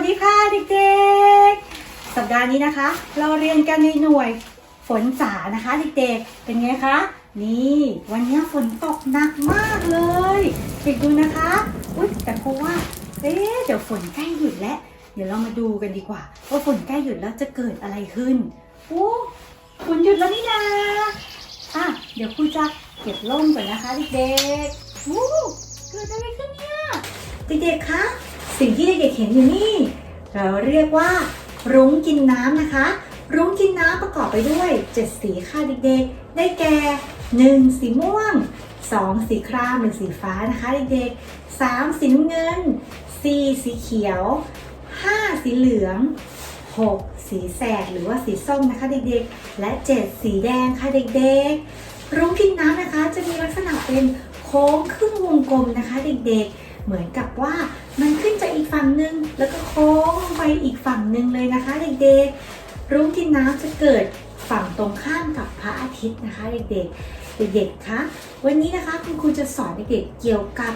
วัสดีค่ะเด็กๆ สัปดาห์นี้นะคะ เราเรียนกันในหน่วยฝนจ๋านะคะเด็กๆ เป็นไงคะ นี่วันนี้ฝนตกหนักมากเลยเด็กดูนะคะ อุ๊ยแต่ครูว่า เอ๊ะเดี๋ยวฝนใกล้หยุดแล้ว เดี๋ยวเรามาดูกันดีกว่า ว่าฝนใกล้หยุดแล้วจะเกิดอะไรขึ้นโอ้ฝนหยุดแล้วนี่นาอะเดี๋ยวครูจะเก็บร่มก่อนนะคะเด็กๆโอ้เกิดอะไรขึ้นเนี่ยเด็กๆคะ สิ่งที่เด็กๆเห็นอยู่นี่ เราเรียกว่า รุ้งกินน้ำนะคะ รุ้งกินน้ำประกอบไปด้วย 7 สีค่ะเด็กๆ ได้แก่ 1. สีม่วง 2. สีครามหรือสีฟ้านะคะเด็กๆ 3. สีน้ำเงิน 4. สีเขียว 5. สีเหลือง 6. สีแสดหรือว่าสีส้มนะคะเด็กๆ และ 7. สีแดงค่ะเด็กๆ รุ้งกินน้ำนะคะจะมีลักษณะเป็นโค้งครึ่งวงกลมนะคะเด็กๆ เหมือนกับว่ามันขึ้นจากอีกฝั่งหนึ่งแล้วก็โค้งไปอีกฝั่งหนึ่งเลยนะคะเด็กๆ รุ้งกินน้ำจะเกิดฝั่งตรงข้ามกับพระอาทิตย์นะคะเด็กๆ เด็กๆ คะ วันนี้นะคะคุณครูจะสอนเด็กๆ เกี่ยวกับ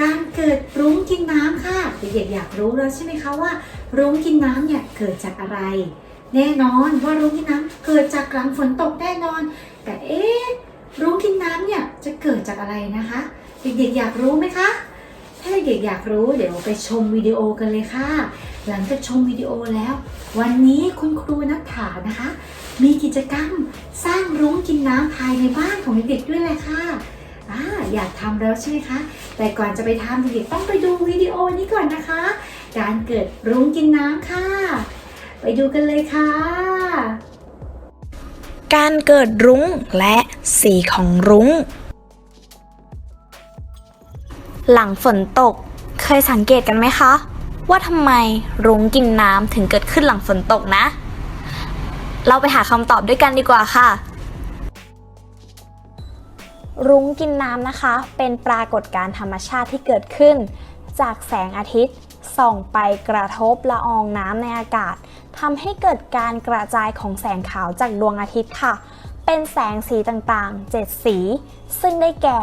การเกิดรุ้งกินน้ำค่ะ เด็กๆ อยากรู้แล้วใช่ไหมคะว่า รุ้งกินน้ำเนี่ยเกิดจากอะไร แน่นอนว่ารุ้งกินน้ำเกิดจากหลังฝนตกแน่นอน แต่เอ๊ะรุ้งกินน้ำเนี่ยจะเกิดจากอะไรนะคะ เด็กๆ อยากรู้ไหมคะ ถ้าเด็กอยากรู้เดี๋ยวไปชมวิดีโอกันเลยค่ะ หลังจากชมวิดีโอแล้ว วันนี้คุณครูนัทถานะคะ มีกิจกรรมสร้างรุ้งกินน้ำภายในบ้านของเด็กๆด้วยแหละค่ะอ่าอยากทำแล้วใช่ไหมคะ แต่ก่อนจะไปทำเด็กๆต้องไปดูวิดีโอนี้ก่อนนะคะ การเกิดรุ้งกินน้ำค่ะ ไปดูกันเลยค่ะการเกิดรุ้งและสีของรุ้ง หลังฝนตก เคยสังเกตกันไหมคะ ว่าทำไมรุ้งกินน้ำถึงเกิดขึ้นหลังฝนตกนะ เราไปหาคำตอบด้วยกันดีกว่าค่ะ รุ้งกินน้ำนะคะ เป็นปรากฏการณ์ธรรมชาติที่เกิดขึ้น จากแสงอาทิตย์ส่องไปกระทบละอองน้ำในอากาศทำให้เกิดการกระจายของแสงขาวจากดวงอาทิตย์ค่ะ เป็นแสงสีต่างๆ 7 สี ซึ่งได้แก่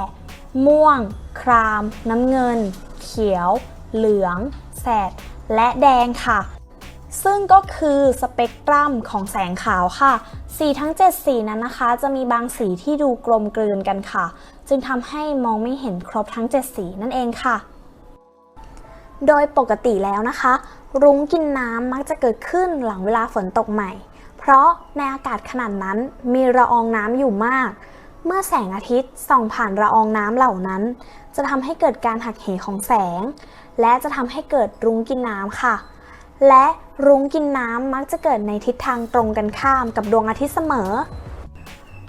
ม่วง คราม น้ำเงิน เขียว เหลือง แสด และแดงค่ะ ซึ่งก็คือสเปกตรัมของแสงขาวค่ะ สีทั้ง 7 สีนั้นนะคะ จะมีบางสีที่ดูกลมกลืนกันค่ะ จึงทำให้มองไม่เห็นครบทั้ง 7 สีนั่นเองค่ะ โดยปกติแล้วนะคะ รุ้งกินน้ำมักจะเกิดขึ้นหลังเวลาฝนตกใหม่ เพราะในอากาศขนาดนั้นมีละอองน้ำอยู่มาก เมื่อแสงอาทิตย์ส่องผ่านละอองน้ำเหล่านั้น จะทำให้เกิดการหักเหของแสง และจะทำให้เกิดรุ้งกินน้ำค่ะ และรุ้งกินน้ำมักจะเกิดในทิศทางตรงกันข้ามกับดวงอาทิตย์เสมอ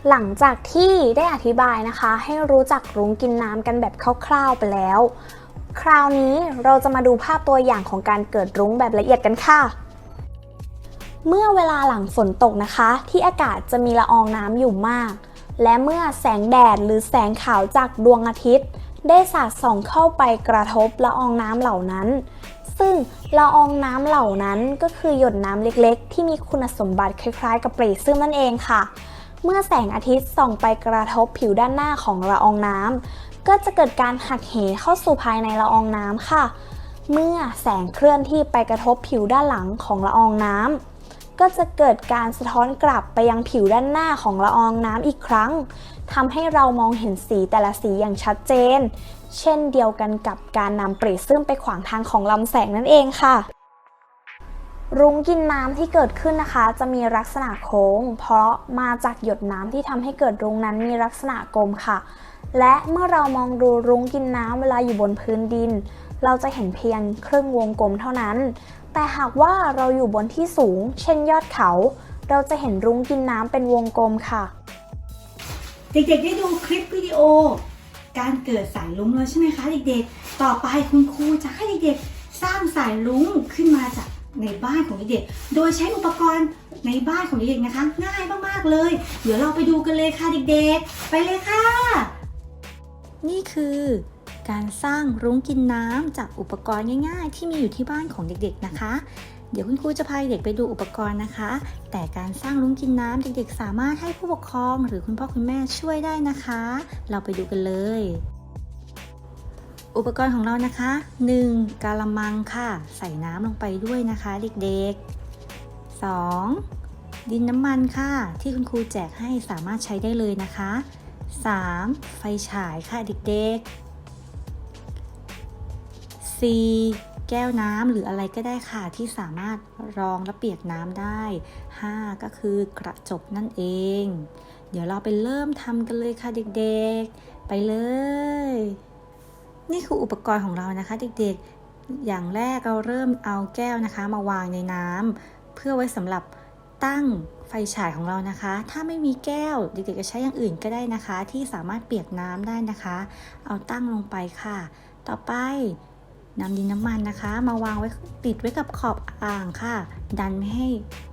หลังจากที่ได้อธิบายนะคะ ให้รู้จักรุ้งกินน้ำกันแบบคร่าวๆไปแล้ว คราวนี้เราจะมาดูภาพตัวอย่างของการเกิดรุ้งแบบละเอียดกันค่ะเมื่อเวลาหลังฝนตกนะคะ ที่อากาศจะมีละอองน้ำอยู่มาก และเมื่อแสงแดดหรือแสงขาวจากดวงอาทิตย์ ได้สาดส่องเข้าไปกระทบละอองน้ำเหล่านั้น ซึ่งละอองน้ำเหล่านั้นก็คือหยดน้ำเล็กๆ ที่มีคุณสมบัติคล้ายๆ กับเปรตซึมนั่นเองค่ะ เมื่อแสงอาทิตย์ส่องไปกระทบผิวด้านหน้าของละอองน้ำก็จะเกิดการหักเหเข้าสู่ภายในละอองน้ำค่ะ เมื่อแสงเคลื่อนที่ไปกระทบผิวด้านหลังของละอองน้ำ ก็จะเกิดการสะท้อนกลับไปยังผิวด้านหน้าของละอองน้ำอีกครั้งทำให้เรามองเห็นสีแต่ละสีอย่างชัดเจน เช่นเดียวกันกับการนำเปรตซึมไปขวางทางของลำแสงนั่นเองค่ะรุ้งกินน้ำที่เกิดขึ้นนะคะ จะมีลักษณะโค้ง เพราะมาจากหยดน้ำที่ทำให้เกิดรุ้งนั้นมีลักษณะกลมค่ะ และเมื่อเรามองดูรุ้งกินน้ำเวลาอยู่บนพื้นดิน เราจะเห็นเพียงครึ่งวงกลมเท่านั้น แต่หากว่าเราอยู่บนที่สูง เช่นยอดเขา เราจะเห็นรุ้งกินน้ำเป็นวงกลมค่ะ เด็กๆได้ดูคลิปวิดีโอ การเกิดสายลุงแล้วใช่ไหมคะเด็กๆ ต่อไปคุณครูจะให้เด็กๆ สร้างสายลุงขึ้นมาจากในบ้านของเด็กๆ โดยใช้อุปกรณ์ในบ้านของเด็กๆ นะคะ ง่ายมากๆ เลย เดี๋ยวเราไปดูกันเลยค่ะเด็กๆ ไปเลยค่ะ นี่คือ การสร้างรุ้งกินน้ำจากอุปกรณ์ง่ายๆ ที่มีอยู่ที่บ้านของเด็กๆนะคะ เดี๋ยวคุณครูจะพาเด็กไปดูอุปกรณ์นะคะ แต่การสร้างรุ้งกินน้ำเด็กๆ สามารถให้ผู้ปกครองหรือคุณพ่อคุณแม่ช่วยได้นะคะ เราไปดูกันเลย อุปกรณ์ของเรานะคะ 1. กาละมังค่ะ ใส่น้ำลงไปด้วยนะคะ เด็กๆ 2. ดินน้ำมันค่ะ ที่คุณครูแจกให้สามารถใช้ได้เลยนะคะ 3. ไฟฉายค่ะเด็กๆ 4. แก้วน้ำหรืออะไรก็ได้ค่ะ ที่สามารถรองและเปียกน้ำได้ 5. ก็คือกระจกนั่นเอง เดี๋ยวเราไปเริ่มทำกันเลยค่ะเด็กๆ ไปเลย นี่คืออุปกรณ์ของเรานะคะเด็กๆ อย่างแรกเราเริ่มเอาแก้วนะคะ มาวางในน้ำเพื่อไว้สำหรับตั้งไฟฉายของเรานะคะ ถ้าไม่มีแก้วเด็กๆจะใช้อย่างอื่นก็ได้นะคะ ที่สามารถเปียกน้ำได้นะคะ เอาตั้งลงไปค่ะ ต่อไป นำดินน้ำมันนะคะ มาวางไว้ติดไว้กับขอบอ่างค่ะ ดันไม่ให้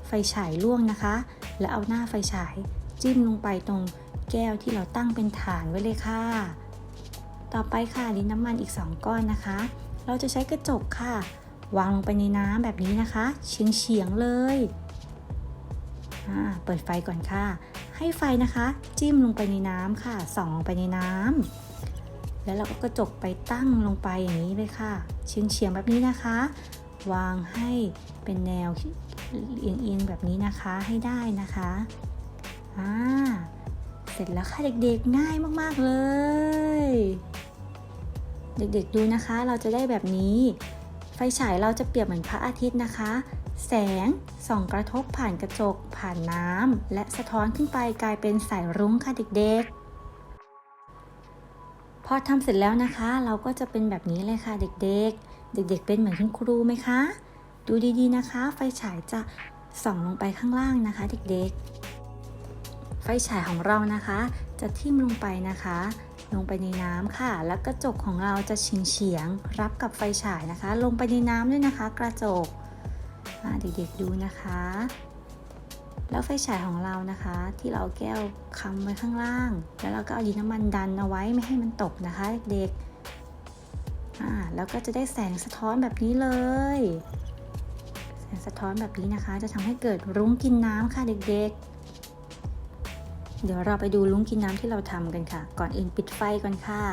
ไฟฉายล่วงนะคะ แล้วเอาหน้าไฟฉายจิ้มลงไปตรงแก้วที่เราตั้งเป็นฐานไว้เลยค่ะ ต่อไปค่ะดินน้ำมันอีก 2 ก้อนนะคะ เราจะใช้กระจกค่ะ วางลงไปในน้ำแบบนี้นะคะเฉียงเฉียงๆเลยอ่าเปิดไฟก่อนค่ะ ให้ไฟนะคะ จิ้มลงไปในน้ำค่ะส่องลงไปในน้ำแล้วเราก็กระจกไปตั้งลงไปอย่างนี้เลยค่ะ เฉียงเฉียงๆแบบนี้นะคะ วางให้เป็นแนวเอียงๆแบบนี้นะคะให้ได้นะคะอ่าเสร็จแล้วค่ะเด็กๆง่ายมากๆเลย เด็กๆดูนะคะ เราจะได้แบบนี้ ไฟฉายเราจะเปรียบเหมือนพระอาทิตย์นะคะ แสงส่องกระทบผ่านกระจก ผ่านน้ำและสะท้อนขึ้นไปกลายเป็นสายรุ้งค่ะเด็กๆ อทำเสร็จแล้วนะคะ เราก็จะเป็นแบบนี้เลยค่ะเด็กๆ เด็ก ๆ เป็นเหมือนคุณครูไหมคะ ดูดีๆนะคะ ไฟฉายจะส่องลงไปข้างล่างนะคะ เด็กๆ ไฟฉายของเรานะคะ จะทิ่มลงไปนะคะ ลงไปในน้ำค่ะ แล้วกระจกของเราจะเฉียงเฉียงรับกับไฟฉายนะคะ ลงไปในน้ำด้วยนะคะ กระจกเด็กๆดูนะคะ แล้วไฟฉายของเรานะคะ ที่เราแก้วคำไว้ข้างล่าง แล้วเราก็เอาดินน้ำมันดันเอาไว้ไม่ให้มันตกนะคะเด็กอ่าแล้วก็จะได้แสงสะท้อนแบบนี้เลย แสงสะท้อนแบบนี้นะคะ จะทำให้เกิดรุ้งกินน้ำค่ะเด็กๆ เดี๋ยวเราไปดูลุ้งกินน้ำที่เราทำกันค่ะ ก่อนอื่นปิดไฟก่อนค่ะ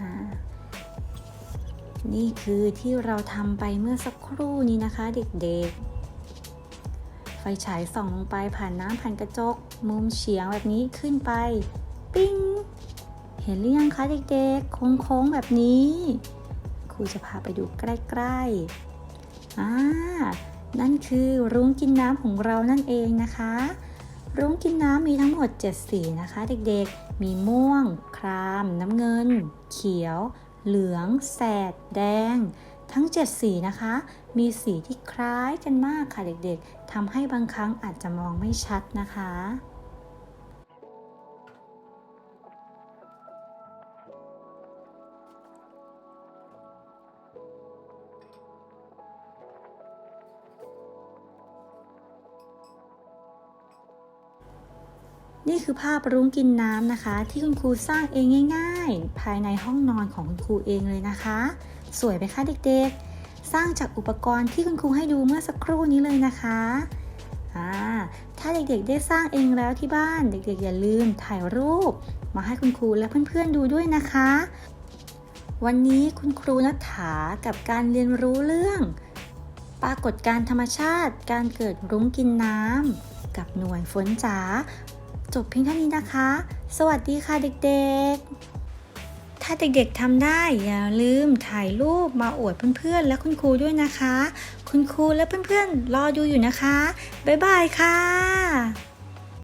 อ่านี่คือที่เราทำไปเมื่อสักครู่นี้นะคะเด็กๆ ฟฉายส่องลงไปผ่านน้ำผ่านกระจก มุมเฉียงแบบนี้ขึ้นไป ปิ้ง เห็นหรือยังคะเด็กๆ โค้งๆ แบบนี้ ครูจะพาไปดูใกล้ๆอ่านั่นคือรุ้งกินน้ำของเรานั่นเองนะคะ รุ้งกินน้ำมีทั้งหมด 7 สีนะคะ เด็กๆ มีม่วง คราม น้ำเงิน เขียว เหลือง แสด แดง ทั้ง 7 สีนะคะ มีสีที่คล้ายกันมากค่ะเด็กๆทำให้บางครั้งอาจจะมองไม่ชัดนะคะนี่คือภาพรุ้งกินน้ำนะคะ ที่คุณครูสร้างเองง่าย ๆ ภายในห้องนอนของคุณครูเองเลยนะคะ สวยไหมคะเด็กๆ สร้างจากอุปกรณ์ที่คุณครูให้ดูเมื่อสักครู่นี้เลยนะคะอ่าถ้าเด็กๆ ได้สร้างเองแล้วที่บ้าน เด็กๆ อย่าลืมถ่ายรูป มาให้คุณครูและเพื่อนๆ ดูด้วยนะคะ วันนี้คุณครูนัฐากับการเรียนรู้เรื่อง ปรากฏการธรรมชาติ การเกิดรุ้งกินน้ำกับหน่วยฝนจ๋าจบเพียงเท่านี้นะคะ สวัสดีค่ะเด็กๆ ถ้าเด็กๆทำได้อย่าลืมถ่ายรูปมาอวดเพื่อนๆ และคุณครูด้วยนะคะ คุณครูและเพื่อนๆ รอดูอยู่นะคะ บ๊ายบายค่ะ